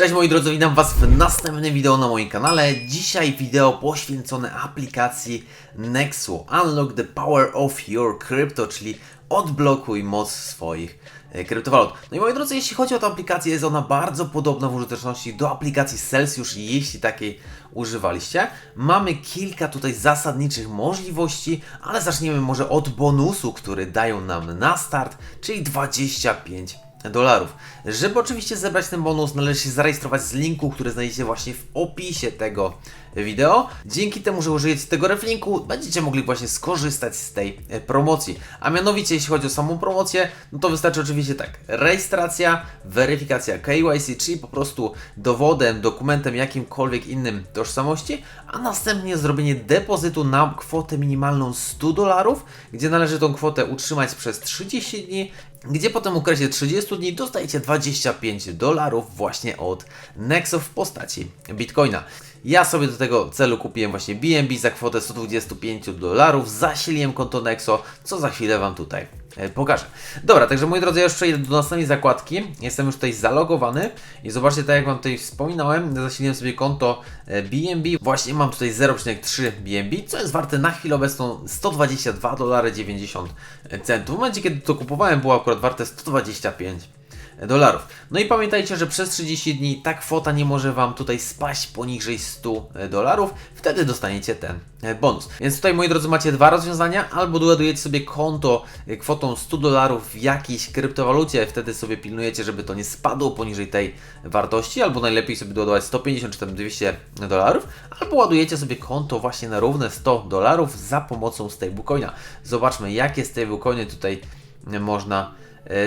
Cześć moi drodzy, witam Was w następnym wideo na moim kanale. Dzisiaj wideo poświęcone aplikacji Nexu Unlock the Power of Your Crypto, czyli odblokuj moc swoich e, kryptowalut. No i moi drodzy, jeśli chodzi o tę aplikację, jest ona bardzo podobna w użyteczności do aplikacji Celsius, jeśli takiej używaliście. Mamy kilka tutaj zasadniczych możliwości, ale zaczniemy może od bonusu, który dają nam na start, czyli 25 dolarów. Żeby oczywiście zebrać ten bonus, należy się zarejestrować z linku, który znajdziecie właśnie w opisie tego wideo. Dzięki temu, że użyjecie tego reflinku, będziecie mogli właśnie skorzystać z tej e, promocji. A mianowicie, jeśli chodzi o samą promocję, no to wystarczy oczywiście tak, rejestracja, weryfikacja KYC, czyli po prostu dowodem, dokumentem jakimkolwiek innym tożsamości, a następnie zrobienie depozytu na kwotę minimalną 100 dolarów, gdzie należy tą kwotę utrzymać przez 30 dni, gdzie potem w okresie 30 dni dostajecie 25 dolarów właśnie od Nexo w postaci Bitcoina. Ja sobie do tego celu kupiłem właśnie BNB za kwotę 125 dolarów, zasiliłem konto Nexo, co za chwilę Wam tutaj pokażę. Dobra, także moi drodzy, ja już przejdę do następnej zakładki. Jestem już tutaj zalogowany i zobaczcie, tak jak Wam tutaj wspominałem, zasiliłem sobie konto e, BNB. Właśnie mam tutaj 0,3 BNB, co jest warte na chwilę obecną 122 dolary 90 centów. W momencie, kiedy to kupowałem, było akurat warte 125 dolarów. No i pamiętajcie, że przez 30 dni ta kwota nie może Wam tutaj spaść poniżej 100 dolarów, wtedy dostaniecie ten e, bonus. Więc tutaj moi drodzy macie dwa rozwiązania, albo doładujecie sobie konto e, kwotą 100 dolarów w jakiejś kryptowalucie, wtedy sobie pilnujecie, żeby to nie spadło poniżej tej wartości, albo najlepiej sobie doładować 150 czy tam 200 dolarów, albo ładujecie sobie konto właśnie na równe 100 dolarów za pomocą stablecoina. Zobaczmy jakie stablecoiny tutaj można e,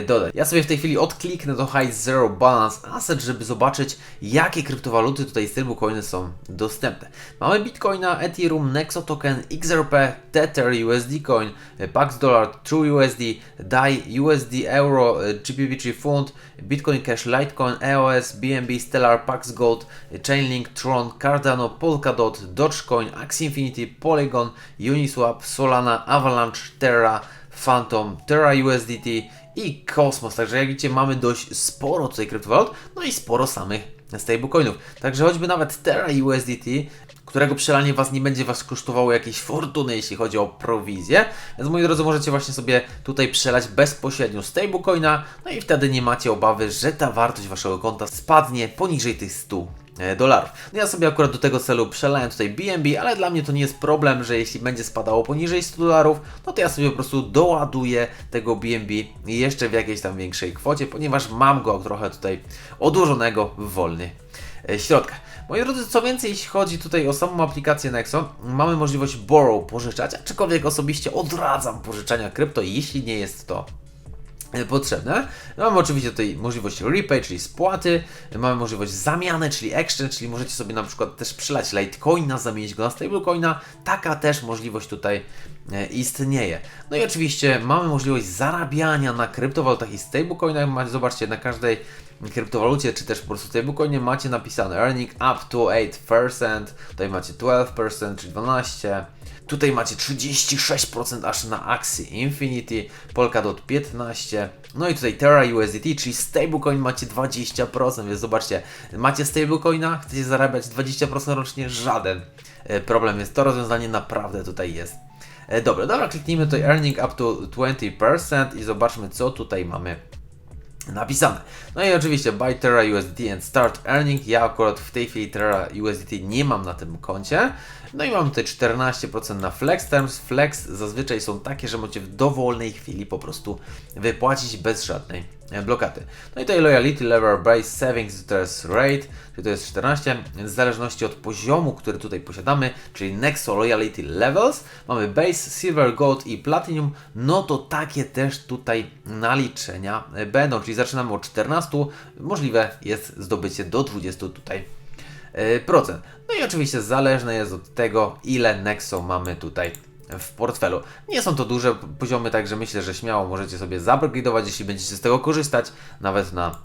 dodać. Ja sobie w tej chwili odkliknę do High Zero Balance Asset, żeby zobaczyć, jakie kryptowaluty tutaj stablecoiny są dostępne. Mamy Bitcoina, Ethereum, Nexo Token, XRP, Tether, USD Coin, Pax Dollar, True USD, DAI, USD Euro, e, GBP Fund, Bitcoin Cash, Litecoin, EOS, BNB, Stellar, Pax Gold, Chainlink, Tron, Cardano, Polkadot, Dogecoin, Axie Infinity, Polygon, Uniswap, Solana, Avalanche, Terra, Phantom, Terra USDT i Cosmos. Także jak widzicie mamy dość sporo tutaj kryptowalut, no i sporo samych stablecoinów. Także choćby nawet Terra USDT, którego przelanie Was nie będzie Was kosztowało jakiejś fortuny, jeśli chodzi o prowizję. Więc moi drodzy, możecie właśnie sobie tutaj przelać bezpośrednio stablecoina, no i wtedy nie macie obawy, że ta wartość Waszego konta spadnie poniżej tych 100 e, dolarów. No ja sobie akurat do tego celu przelałem tutaj BNB, ale dla mnie to nie jest problem, że jeśli będzie spadało poniżej 100 dolarów, no to ja sobie po prostu doładuję tego BNB jeszcze w jakiejś tam większej kwocie, ponieważ mam go trochę tutaj odłożonego w wolny e, środkach. Moi drodzy, co więcej, jeśli chodzi tutaj o samą aplikację Nexo, mamy możliwość borrow, pożyczać, aczkolwiek osobiście odradzam pożyczania krypto, jeśli nie jest to e, potrzebne. Mamy oczywiście tutaj możliwość repay, czyli spłaty, mamy możliwość zamiany, czyli exchange, czyli możecie sobie na przykład też przylać Litecoina, zamienić go na stablecoina. Taka też możliwość tutaj e, istnieje. No i oczywiście mamy możliwość zarabiania na kryptowalutach i stablecoinach. Zobaczcie, na każdej kryptowalucie, czy też po prostu stablecoinie macie napisane earning up to 8%, tutaj macie 12%, czyli 12%. Tutaj macie 36% aż na Axie Infinity, Polkadot 15%, no i tutaj Terra USDT, czyli stablecoin macie 20%, więc zobaczcie, macie stablecoina, chcecie zarabiać 20% rocznie, żaden e, problem jest. To rozwiązanie naprawdę tutaj jest. E, Dobra, dobra, kliknijmy tutaj earning up to 20% i zobaczmy co tutaj mamy napisane. No i oczywiście buy Terra USDT and start earning. Ja akurat w tej chwili Terra USDT nie mam na tym koncie. No i mam tutaj 14% na Flex Terms. Flex zazwyczaj są takie, że możecie w dowolnej chwili po prostu wypłacić bez żadnej blokady. No i tutaj loyalty level base savings interest rate, czyli to jest 14, więc w zależności od poziomu, który tutaj posiadamy, czyli Nexo loyalty levels, mamy base, silver, gold i platinum, no to takie też tutaj naliczenia e, będą, czyli zaczynamy od 14, możliwe jest zdobycie do 20 tutaj e, procent. No i oczywiście zależne jest od tego, ile Nexo mamy tutaj w portfelu. Nie są to duże poziomy, także myślę, że śmiało możecie sobie zupgrade'ować, jeśli będziecie z tego korzystać, nawet na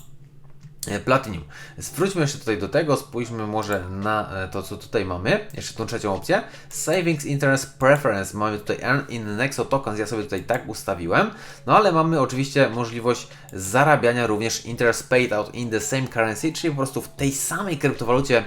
e, Platinum. Wróćmy jeszcze tutaj do tego, spójrzmy może na e, to, co tutaj mamy. Jeszcze tą trzecią opcję. Savings Interest Preference. Mamy tutaj Earn in Nexo Tokens. Ja sobie tutaj tak ustawiłem. No ale mamy oczywiście możliwość zarabiania również Interest Paid Out in the same currency, czyli po prostu w tej samej kryptowalucie,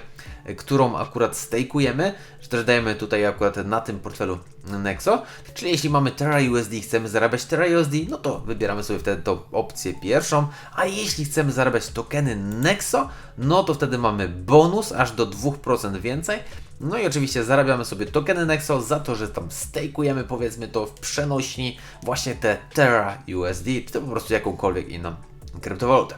którą akurat stakeujemy, czy też dajemy tutaj akurat na tym portfelu Nexo. Czyli jeśli mamy Terra USD i chcemy zarabiać Terra USD, no to wybieramy sobie wtedy tą opcję pierwszą, a jeśli chcemy zarabiać tokeny Nexo, no to wtedy mamy bonus aż do 2% więcej. No i oczywiście zarabiamy sobie tokeny Nexo za to, że tam stakeujemy powiedzmy to w przenośni właśnie te Terra USD, czy to po prostu jakąkolwiek inną kryptowalutę.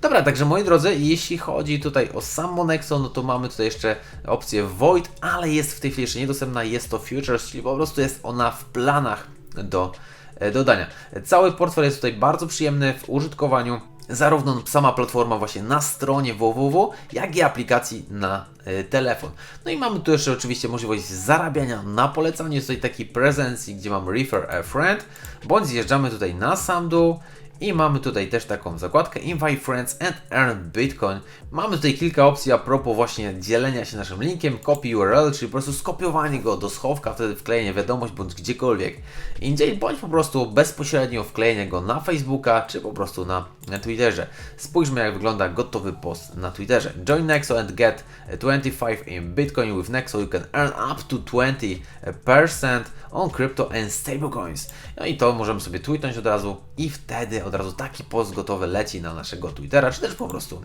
Dobra, także moi drodzy, jeśli chodzi tutaj o samo Nexo, no to mamy tutaj jeszcze opcję Void, ale jest w tej chwili jeszcze niedostępna, jest to Futures, czyli po prostu jest ona w planach do e, dodania. Cały portfel jest tutaj bardzo przyjemny w użytkowaniu, zarówno sama platforma właśnie na stronie www, jak i aplikacji na e, telefon. No i mamy tu jeszcze oczywiście możliwość zarabiania na polecaniu, jest tutaj taki prezencji, gdzie mamy Refer a Friend, bądź zjeżdżamy tutaj na sam dół, i mamy tutaj też taką zakładkę Invite Friends and Earn Bitcoin. Mamy tutaj kilka opcji a propos właśnie dzielenia się naszym linkiem, copy URL, czyli po prostu skopiowanie go do schowka, wtedy wklejenie wiadomość bądź gdziekolwiek indziej, bądź po prostu bezpośrednio wklejenie go na Facebooka, czy po prostu na, na Twitterze. Spójrzmy jak wygląda gotowy post na Twitterze. Join Nexo and get 25 in Bitcoin with Nexo. You can earn up to 20% on crypto and stablecoins. No i to możemy sobie tweetnąć od razu i wtedy od razu taki post gotowy leci na naszego Twittera, czy też po prostu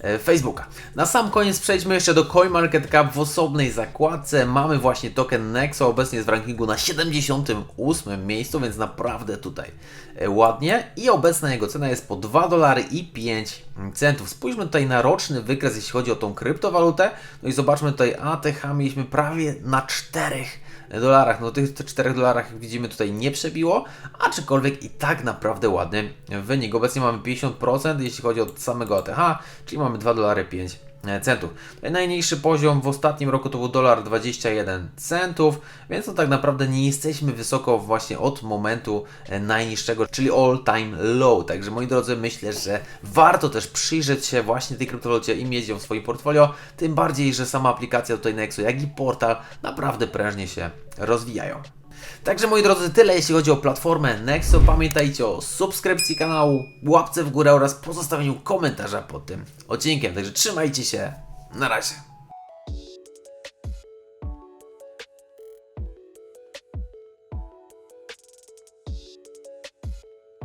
e, Facebooka. Na sam koniec przejdźmy jeszcze do CoinMarketCap w osobnej zakładce. Mamy właśnie token Nexo, obecnie jest w rankingu na 78 miejscu, więc naprawdę tutaj e, ładnie. I obecna jego cena jest po 2 dolary i 5 centów. Spójrzmy tutaj na roczny wykres, jeśli chodzi o tą kryptowalutę. No i zobaczmy tutaj ATH mieliśmy prawie na 4 dolarach. No tych 4 dolarach widzimy tutaj nie przebiło, aczkolwiek i tak naprawdę ładny wynik. Obecnie mamy 50% jeśli chodzi o samego ATH, czyli mamy 2 dolary 5 centów. Tutaj najniższy poziom w ostatnim roku to był dolar 21 centów, więc to tak naprawdę nie jesteśmy wysoko właśnie od momentu e, najniższego, czyli all time low. Także moi drodzy, myślę, że warto też przyjrzeć się właśnie tej kryptowalucie i mieć ją w swoim portfolio, tym bardziej, że sama aplikacja tutaj Nexo, jak i portal naprawdę prężnie się rozwijają. Także moi drodzy, tyle jeśli chodzi o platformę Nexo. Pamiętajcie o subskrypcji kanału, łapce w górę oraz pozostawieniu komentarza pod tym odcinkiem. Także trzymajcie się. Na razie.